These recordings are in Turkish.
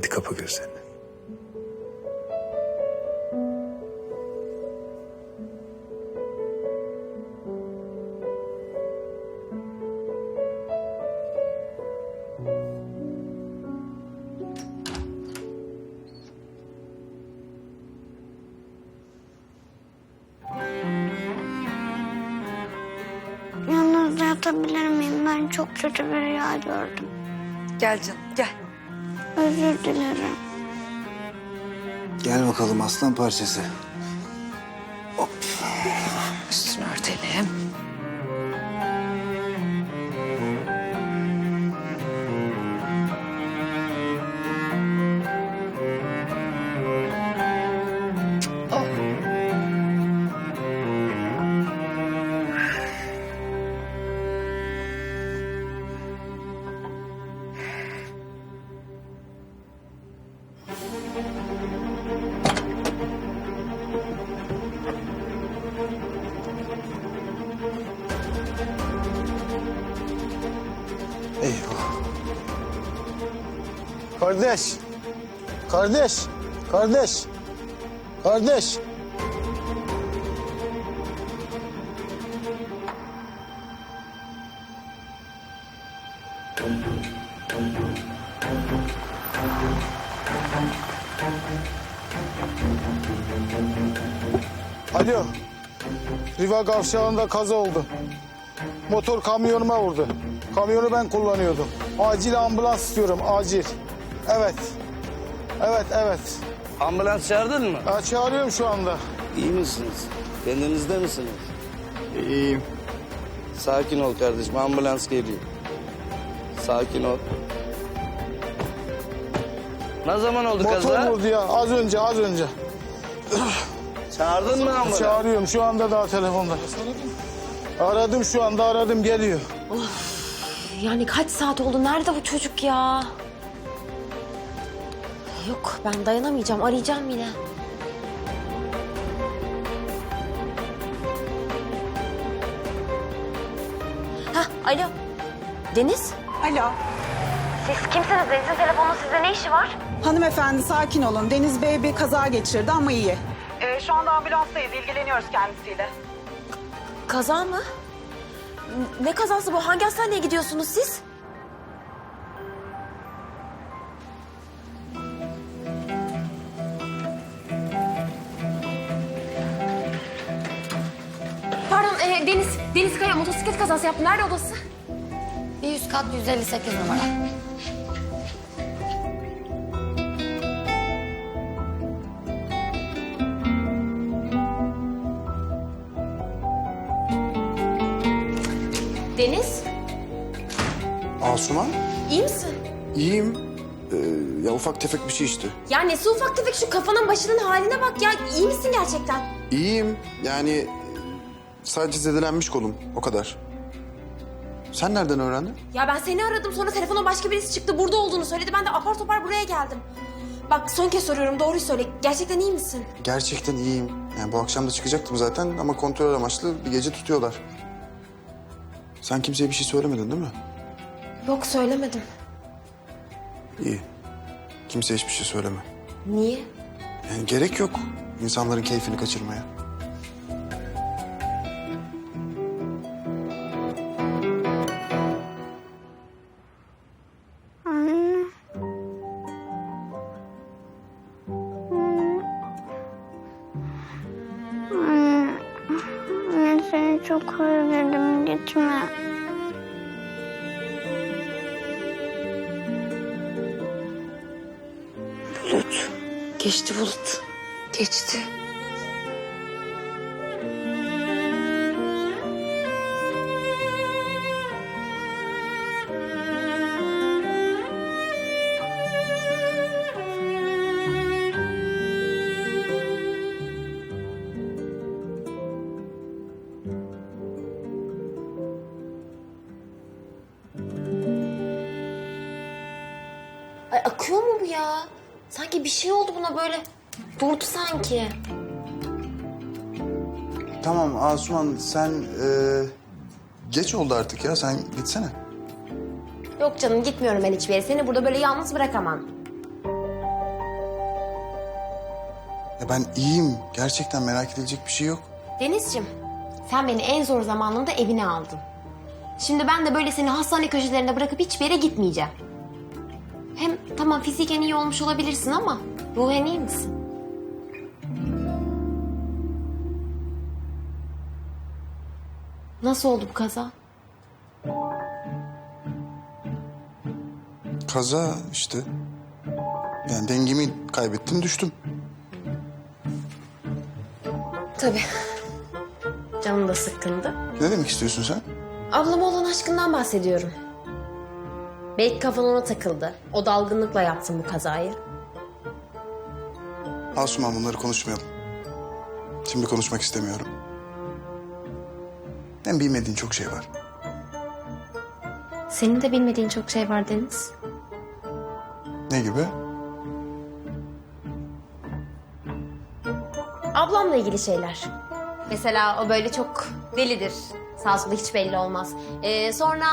Hadi kapa gözlerini. Yalnız yatabilir miyim? Ben çok kötü bir rüya gördüm. Gel canım gel. Özür dilerim. Gel bakalım aslan parçası. Kardeş. Kardeş. Kardeş. Kardeş. Alo. Riva kavşağında kaza oldu. Motor kamyonuma vurdu. Kamyonu ben kullanıyordum. Acil ambulans istiyorum, acil. Evet. Evet, evet. Ambulans çağırdın mı? Ya çağırıyorum şu anda. İyi misiniz? Kendinizde misiniz? İyiyim. Sakin ol kardeşim. Ambulans geliyor. Sakin ol. Ne zaman oldu Motor kaza? vurdu ya, az önce, az önce. Çağırdın mı ambulans? Çağırıyorum şu anda daha telefonda. Aradım şu anda, aradım geliyor. Yani kaç saat oldu? Nerede bu çocuk ya? Yok ben dayanamayacağım. Arayacağım yine. Hah alo. Deniz? Alo. Siz kimsiniz? Deniz'in telefonunun sizde ne işi var? Hanımefendi sakin olun. Deniz Bey bir kaza geçirdi ama iyi. Ee, şu anda ambulanstayız. ilgileniyoruz kendisiyle. Kaza mı? Ne kazası bu? Hangi hastaneye gidiyorsunuz siz? Motosiklet kazası yaptı. Nerede odası? Bir üst kat 158 numara. Deniz Asuman? iyi misin? İyiyim. Ee, ya ufak tefek bir şey işte. Ya nesi ufak tefek şu kafanın başının haline bak ya. İyi misin gerçekten? İyiyim. Yani sadece zedelenmiş kolum. O kadar. Sen nereden öğrendin? Ya ben seni aradım sonra telefona başka birisi çıktı burada olduğunu söyledi. Ben de apar topar buraya geldim. Bak son kez soruyorum doğruyu söyle. Gerçekten iyi misin? Gerçekten iyiyim. Yani bu akşam da çıkacaktım zaten ama kontrol amaçlı bir gece tutuyorlar. Sen kimseye bir şey söylemedin değil mi? Yok söylemedim. İyi. Kimseye hiçbir şey söyleme. Niye? Yani gerek yok insanların keyfini kaçırmaya. Çok özledim. Gitme. Bulut. Geçti bulut. Geçti. Ay akıyor mu bu ya? Sanki bir şey oldu buna böyle. Durdu sanki. Tamam Asuman sen e, geç oldu artık ya sen gitsene. Yok canım gitmiyorum ben hiçbir yere. Seni burada böyle yalnız bırakamam. Ya ben iyiyim. Gerçekten merak edilecek bir şey yok. Denizciğim, sen beni en zor zamanında evine aldın. Şimdi ben de böyle seni hastane köşelerinde bırakıp hiçbir yere gitmeyeceğim. Tamam fiziken iyi olmuş olabilirsin ama ruhen iyi misin? Nasıl oldu bu kaza? Kaza işte. Yani dengemi kaybettim düştüm. Tabii. Canım da sıkkındı. Ne demek istiyorsun sen? Ablama olan aşkından bahsediyorum. Belki kafan ona takıldı. O dalgınlıkla yaptın bu kazayı. Asuman bunları konuşmayalım. Şimdi konuşmak istemiyorum. Hem bilmediğin çok şey var. Senin de bilmediğin çok şey var Deniz. Ne gibi? Ablamla ilgili şeyler. Mesela o böyle çok delidir. Sağ solu hiç belli olmaz. Ee, sonra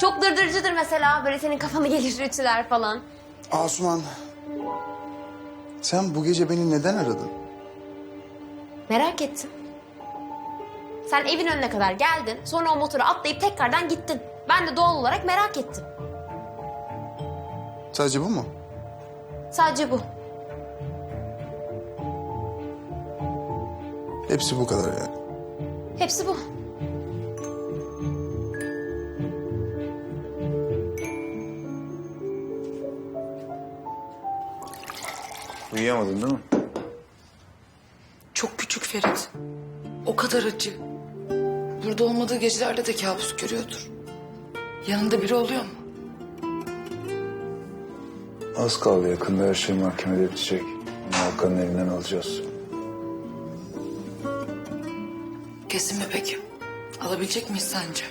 çok dırdırcıdır mesela. Böyle senin kafanı gelir ütüler falan. Asuman. Sen bu gece beni neden aradın? Merak ettim. Sen evin önüne kadar geldin. Sonra o motora atlayıp tekrardan gittin. Ben de doğal olarak merak ettim. Sadece bu mu? Sadece bu. Hepsi bu kadar yani. Hepsi bu. Uyuyamadın değil mi? Çok küçük Ferit. O kadar acı. Burada olmadığı gecelerde de kabus görüyordur. Yanında biri oluyor mu? Az kaldı yakında her şey mahkemede bitecek. Onu Hakan'ın elinden alacağız. Kesin mi peki? Alabilecek miyiz sence?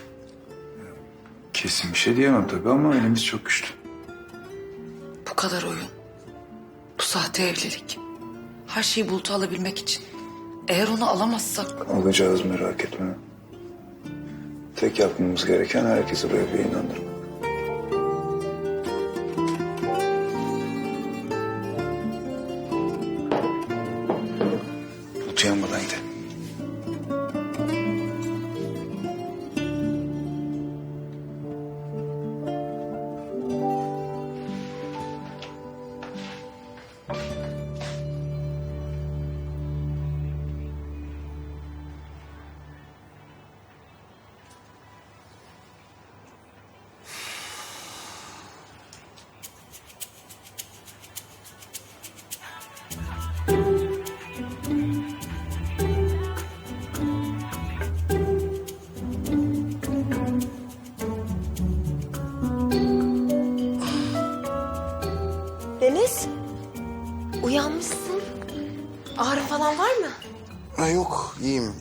Kesin bir şey diyemem tabii ama elimiz çok güçlü. Bu kadar oyun. Sahte evlilik. Her şeyi bulutu alabilmek için. Eğer onu alamazsak Alacağız merak etme. Tek yapmamız gereken herkesi bu evliliğe inandırmak.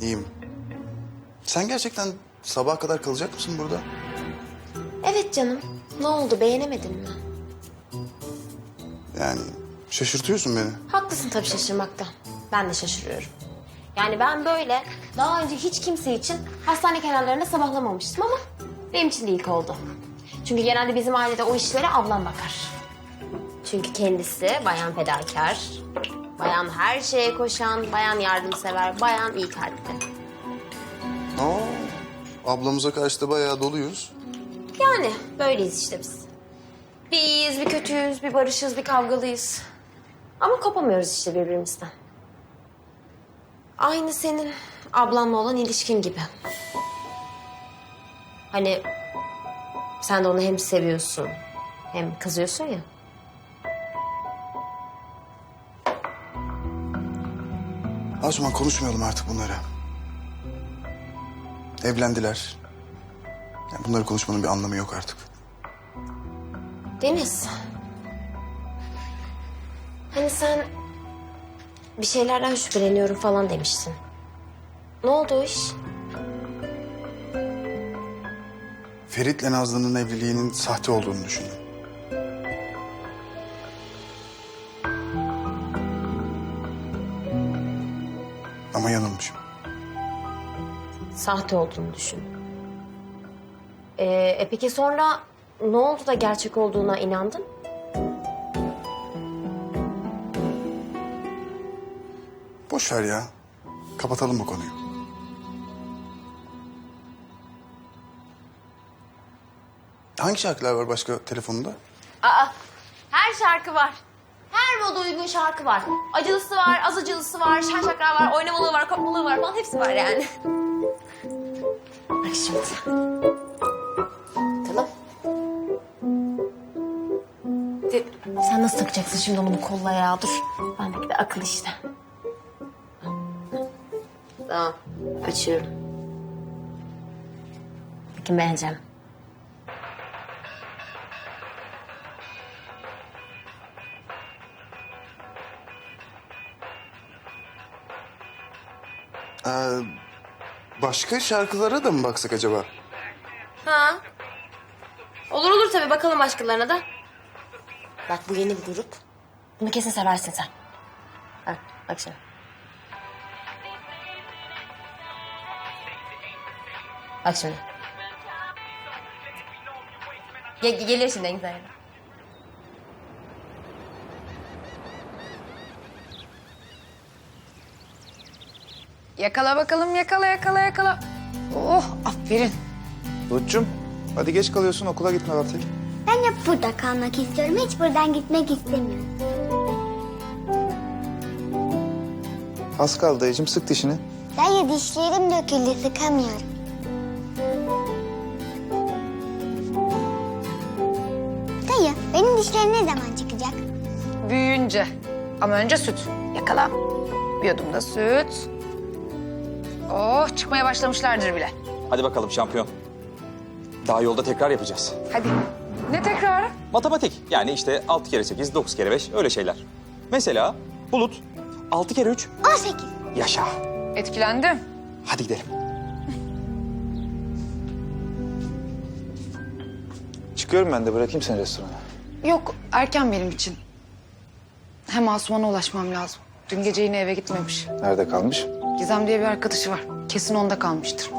İyiyim. Sen gerçekten sabaha kadar kalacak mısın burada? Evet canım. Ne oldu beğenemedin mi? Yani şaşırtıyorsun beni. Haklısın tabii şaşırmakta. Ben de şaşırıyorum. Yani ben böyle daha önce hiç kimse için hastane kenarlarında sabahlamamıştım ama benim için de ilk oldu. Çünkü genelde bizim ailede o işlere ablam bakar. Çünkü kendisi bayan fedakar, bayan her şeye koşan, bayan yardımsever, bayan iyi kalpli. Oo, ablamıza karşı da bayağı doluyuz. Yani böyleyiz işte biz. Bir iyiyiz, bir kötüyüz, bir barışız, bir kavgalıyız. Ama kopamıyoruz işte birbirimizden. Aynı senin ablanla olan ilişkin gibi. Hani sen de onu hem seviyorsun hem kızıyorsun ya. Asuman konuşmayalım artık bunları. Evlendiler. Yani bunları konuşmanın bir anlamı yok artık. Deniz. Hani sen bir şeylerden şüpheleniyorum falan demiştin. Ne oldu o iş? Ferit'le Nazlı'nın evliliğinin sahte olduğunu düşündüm. Sahte olduğunu düşün. Ee, e peki sonra ne oldu da gerçek olduğuna inandın? Boş ver ya. Kapatalım bu konuyu. Hangi şarkılar var başka telefonunda? Aa, her şarkı var. Her moda uygun şarkı var. Acılısı var, az acılısı var, şen şakra var, oynamalığı var, kopmalığı var falan hepsi var yani. Bak şimdi. Tamam. Sen nasıl takacaksın şimdi onu kolla ya? Dur. Bendeki de akıl işte. Tamam. Açıyorum. Bakın beğeneceğim. Ee, başka şarkılara da mı baksak acaba? Ha. Olur olur tabii bakalım başkalarına da. Bak bu yeni bir grup. Bunu kesin seversin sen. Ha, bak şimdi. Bak şimdi. Ge- geliyor şimdi en güzel. yeri. Yakala bakalım yakala yakala yakala. Oh aferin. Burcu'm hadi geç kalıyorsun okula gitme vakti. Ben hep burada kalmak istiyorum. Hiç buradan gitmek istemiyorum. Az kaldı dayıcım sık dişini. Dayı dişlerim döküldü sıkamıyorum. Dayı benim dişlerim ne zaman çıkacak? Büyüyünce. Ama önce süt. Yakala. Bir yudum da süt. Oh çıkmaya başlamışlardır bile. Hadi bakalım şampiyon. Daha yolda tekrar yapacağız. Hadi. Ne tekrarı? Matematik. Yani işte 6 kere 8, 9 kere 5 öyle şeyler. Mesela Bulut 6 kere 3 18. yaşa. Etkilendim. Hadi gidelim. Çıkıyorum ben de bırakayım seni restorana. Yok erken benim için. Hem Asuman'a ulaşmam lazım. Dün gece yine eve gitmemiş. Nerede kalmış? Gizem diye bir arkadaşı var. Kesin onda kalmıştır.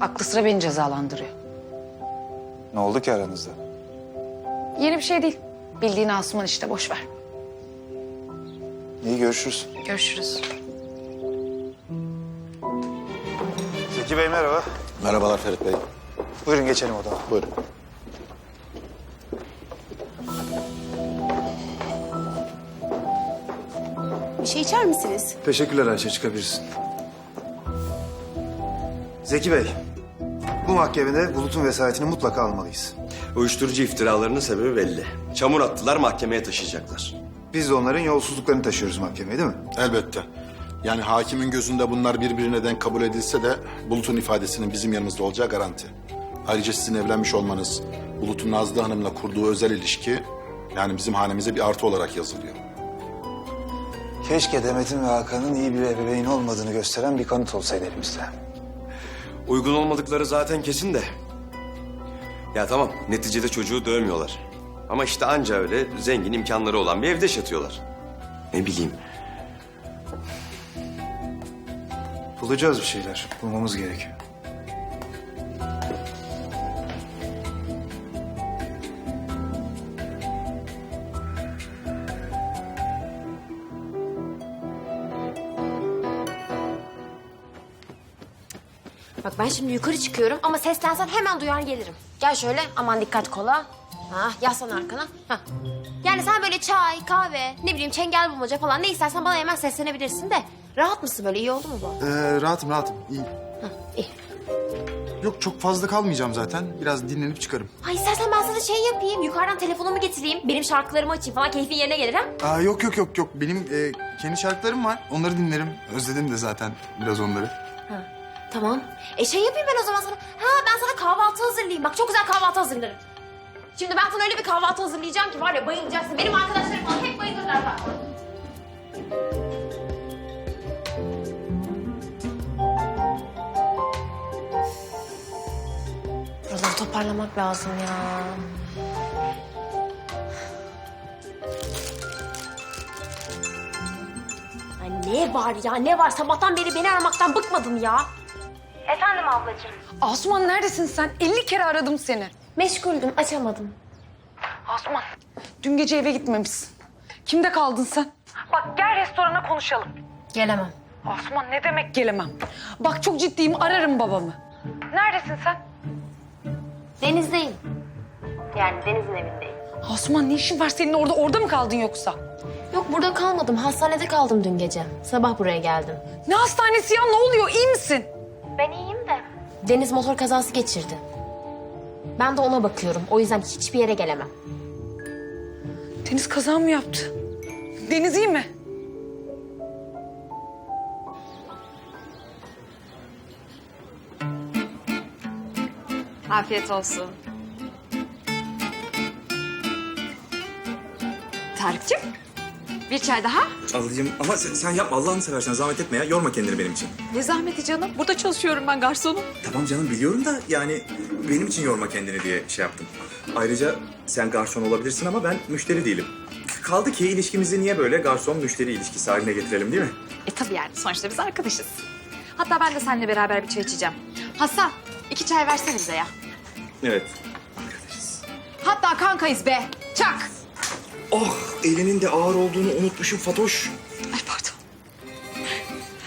Aklı sıra beni cezalandırıyor. Ne oldu ki aranızda? Yeni bir şey değil. Bildiğin Asuman işte boş ver. İyi görüşürüz. Görüşürüz. Zeki Bey merhaba. Merhabalar Ferit Bey. Buyurun geçelim odama. Buyurun. Bir şey içer misiniz? Teşekkürler Ayşe çıkabilirsin. Zeki Bey, bu mahkemede Bulut'un vesayetini mutlaka almalıyız. Uyuşturucu iftiralarının sebebi belli. Çamur attılar, mahkemeye taşıyacaklar. Biz de onların yolsuzluklarını taşıyoruz mahkemeye değil mi? Elbette. Yani hakimin gözünde bunlar birbirine denk kabul edilse de Bulut'un ifadesinin bizim yanımızda olacağı garanti. Ayrıca sizin evlenmiş olmanız, Bulut'un Nazlı Hanım'la kurduğu özel ilişki yani bizim hanemize bir artı olarak yazılıyor. Keşke Demet'in ve Hakan'ın iyi bir ebeveyn olmadığını gösteren bir kanıt olsaydı elimizde. Uygun olmadıkları zaten kesin de. Ya tamam, neticede çocuğu dövmüyorlar. Ama işte anca öyle zengin imkanları olan bir evde yaşatıyorlar. Ne bileyim, Bulacağız bir şeyler. Bulmamız gerekiyor. Şimdi yukarı çıkıyorum ama seslensen hemen duyar gelirim. Gel şöyle aman dikkat kola. Ha yaslan arkana. Ha. Yani sen böyle çay, kahve, ne bileyim çengel bulmaca falan ne istersen bana hemen seslenebilirsin de. Rahat mısın böyle iyi oldu mu bu? Ee, rahatım rahatım. İyi. İyi. Yok çok fazla kalmayacağım zaten. Biraz dinlenip çıkarım. Ha istersen ben sana şey yapayım. Yukarıdan telefonumu getireyim. Benim şarkılarımı açayım falan. Keyfin yerine gelir ha. Aa, yok yok yok yok. Benim e, kendi şarkılarım var. Onları dinlerim. Özledim de zaten biraz onları. Tamam. E şey yapayım ben o zaman sana. Ha ben sana kahvaltı hazırlayayım. Bak çok güzel kahvaltı hazırlarım. Şimdi ben sana öyle bir kahvaltı hazırlayacağım ki var ya bayılacaksın. Benim arkadaşlarım falan hep bayılırlar bak. Buraları toparlamak lazım ya. Ay ne var ya ne var? Sabahtan beri beni aramaktan bıkmadın ya. Efendim ablacığım. Asuman neredesin sen? 50 kere aradım seni. Meşguldüm açamadım. Asuman. Dün gece eve gitmemişsin. Kimde kaldın sen? Bak gel restorana konuşalım. Gelemem. Asuman ne demek gelemem? Bak çok ciddiyim ararım babamı. Neredesin sen? Denizdeyim. Yani Deniz'in evindeyim. Asuman ne işin var senin orada? Orada mı kaldın yoksa? Yok burada kalmadım. Hastanede kaldım dün gece. Sabah buraya geldim. Ne hastanesi ya ne oluyor? İyi misin? Ben iyiyim de. Deniz motor kazası geçirdi. Ben de ona bakıyorum. O yüzden hiçbir yere gelemem. Deniz kaza mı yaptı? Deniz iyi mi? Afiyet olsun. Tarık'cığım bir çay daha. Alayım ama sen, sen yapma Allah'ını seversen zahmet etme ya. Yorma kendini benim için. Ne zahmeti canım. Burada çalışıyorum ben garsonum. Tamam canım biliyorum da yani benim için yorma kendini diye şey yaptım. Ayrıca sen garson olabilirsin ama ben müşteri değilim. Kaldı ki ilişkimizi niye böyle garson müşteri ilişkisi haline getirelim değil mi? E tabii yani sonuçta biz arkadaşız. Hatta ben de seninle beraber bir çay içeceğim. Hasan iki çay versene bize ya. Evet. Hatta kankayız be. Çak. Oh elinin de ağır olduğunu unutmuşum Fatoş. Ay pardon.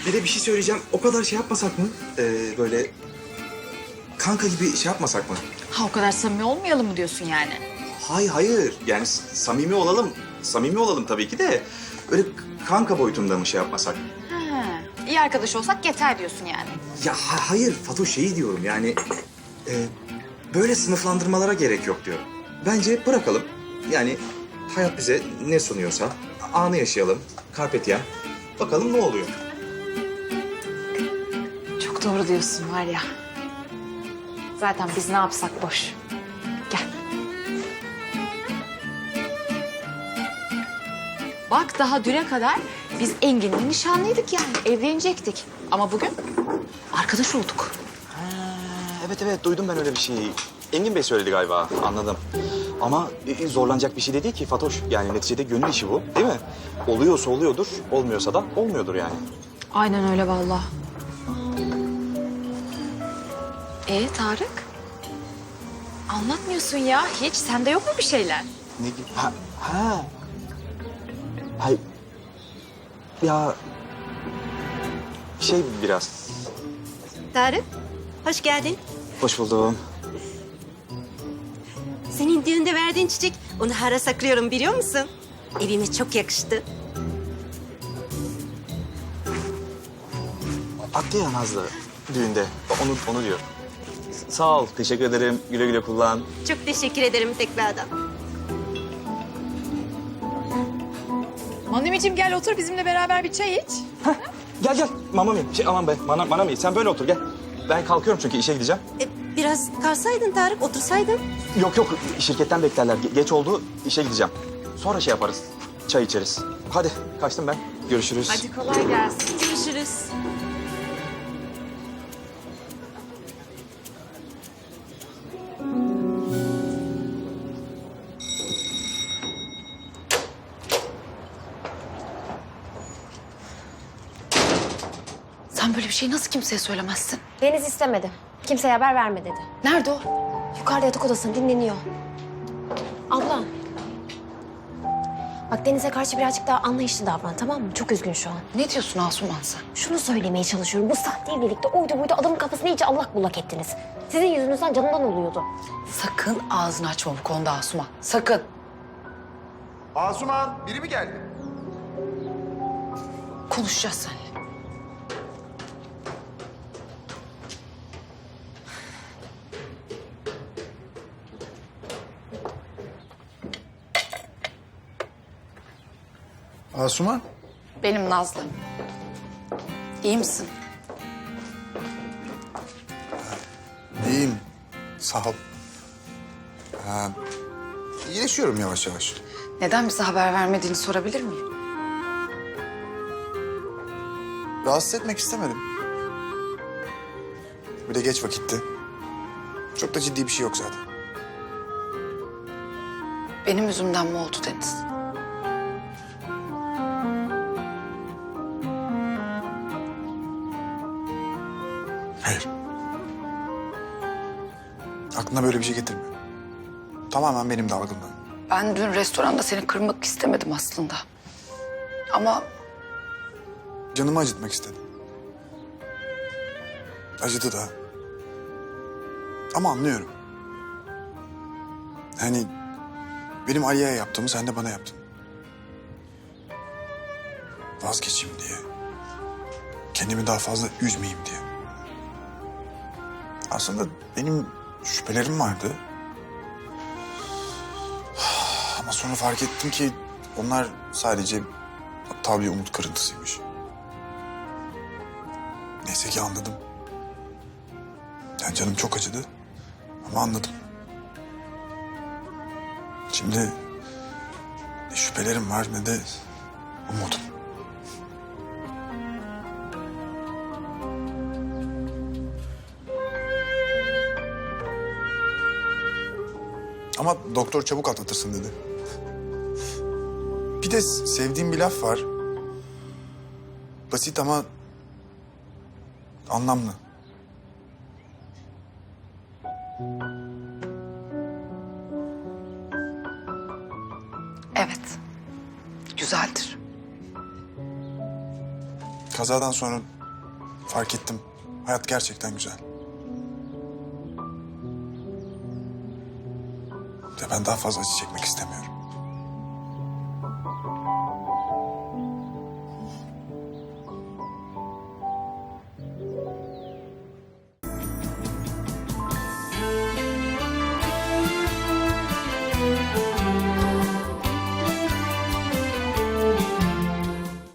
Bir de bir şey söyleyeceğim. O kadar şey yapmasak mı? Ee, böyle kanka gibi şey yapmasak mı? Ha o kadar samimi olmayalım mı diyorsun yani? Hayır hayır. Yani samimi olalım. Samimi olalım tabii ki de. Öyle kanka boyutunda mı şey yapmasak? Ha, iyi arkadaş olsak yeter diyorsun yani. Ya ha- hayır Fatoş şeyi diyorum yani... e, böyle sınıflandırmalara gerek yok diyorum. Bence bırakalım. Yani hayat bize ne sunuyorsa anı yaşayalım. Carpe diem. Bakalım ne oluyor. Çok doğru diyorsun var ya. Zaten biz ne yapsak boş. Gel. Bak daha düne kadar biz Engin'le nişanlıydık yani. Evlenecektik. Ama bugün arkadaş olduk. Evet evet duydum ben öyle bir şeyi. Engin Bey söyledi galiba anladım. Ama e, zorlanacak bir şey de değil ki Fatoş. Yani neticede gönül işi bu değil mi? Oluyorsa oluyordur, olmuyorsa da olmuyordur yani. Aynen öyle vallahi. Ee Tarık? Anlatmıyorsun ya. Hiç sende yok mu bir şeyler? Ne gibi? Ha, ha. Hay. Ya şey biraz. Tarık, hoş geldin. Hoş buldum. Senin düğünde verdiğin çiçek, onu hara saklıyorum biliyor musun? Evime çok yakıştı. Attı ya Nazlı düğünde. Onu onu diyor. Sağ ol, teşekkür ederim. Güle güle kullan. Çok teşekkür ederim tekrardan. Manimiciğim gel otur bizimle beraber bir çay iç. Gel gel. Mama mi? Şey aman be. Mana, mana mi? Sen böyle otur gel. Ben kalkıyorum çünkü işe gideceğim. E, biraz kalsaydın Tarık, otursaydın. Yok yok şirketten beklerler. Ge- geç oldu işe gideceğim. Sonra şey yaparız. Çay içeriz. Hadi kaçtım ben. Görüşürüz. Hadi kolay gelsin. Görüşürüz. Sen böyle bir şeyi nasıl kimseye söylemezsin? Deniz istemedi. Kimseye haber verme dedi. Nerede o? Yukarıda yatak odasında dinleniyor. Abla. Bak Deniz'e karşı birazcık daha anlayışlı davran tamam mı? Çok üzgün şu an. Ne diyorsun Asuman sen? Şunu söylemeye çalışıyorum. Bu sahte evlilikte oydu buydu adamın kafasını iyice allak bullak ettiniz. Sizin yüzünüzden canından oluyordu. Sakın ağzını açma bu konuda Asuman. Sakın. Asuman, biri mi geldi? Konuşacağız seninle. Asuman? Benim Nazlı. İyi misin? İyiyim. Sağ ol. Ha, iyileşiyorum yavaş yavaş. Neden bize haber vermediğini sorabilir miyim? Rahatsız etmek istemedim. Bir de geç vakitti. Çok da ciddi bir şey yok zaten. Benim yüzümden mi oldu Deniz? Hayır. Aklına böyle bir şey getirme. Tamamen benim dalgınlığım. Ben dün restoranda seni kırmak istemedim aslında. Ama Canımı acıtmak istedim. Acıdı da. Ama anlıyorum. Hani benim Aliye'ye yaptığımı sen de bana yaptın. Vazgeçeyim diye. Kendimi daha fazla üzmeyeyim diye. Aslında benim şüphelerim vardı. Ama sonra fark ettim ki onlar sadece aptal bir umut kırıntısıymış. Neyse ki anladım. Yani canım çok acıdı ama anladım. Şimdi ne şüphelerim var ne de umudum. Ama doktor çabuk atlatırsın dedi. Bir de sevdiğim bir laf var. Basit ama anlamlı. Evet. Güzeldir. Kazadan sonra fark ettim. Hayat gerçekten güzel. Ben daha fazla acı çekmek istemiyorum.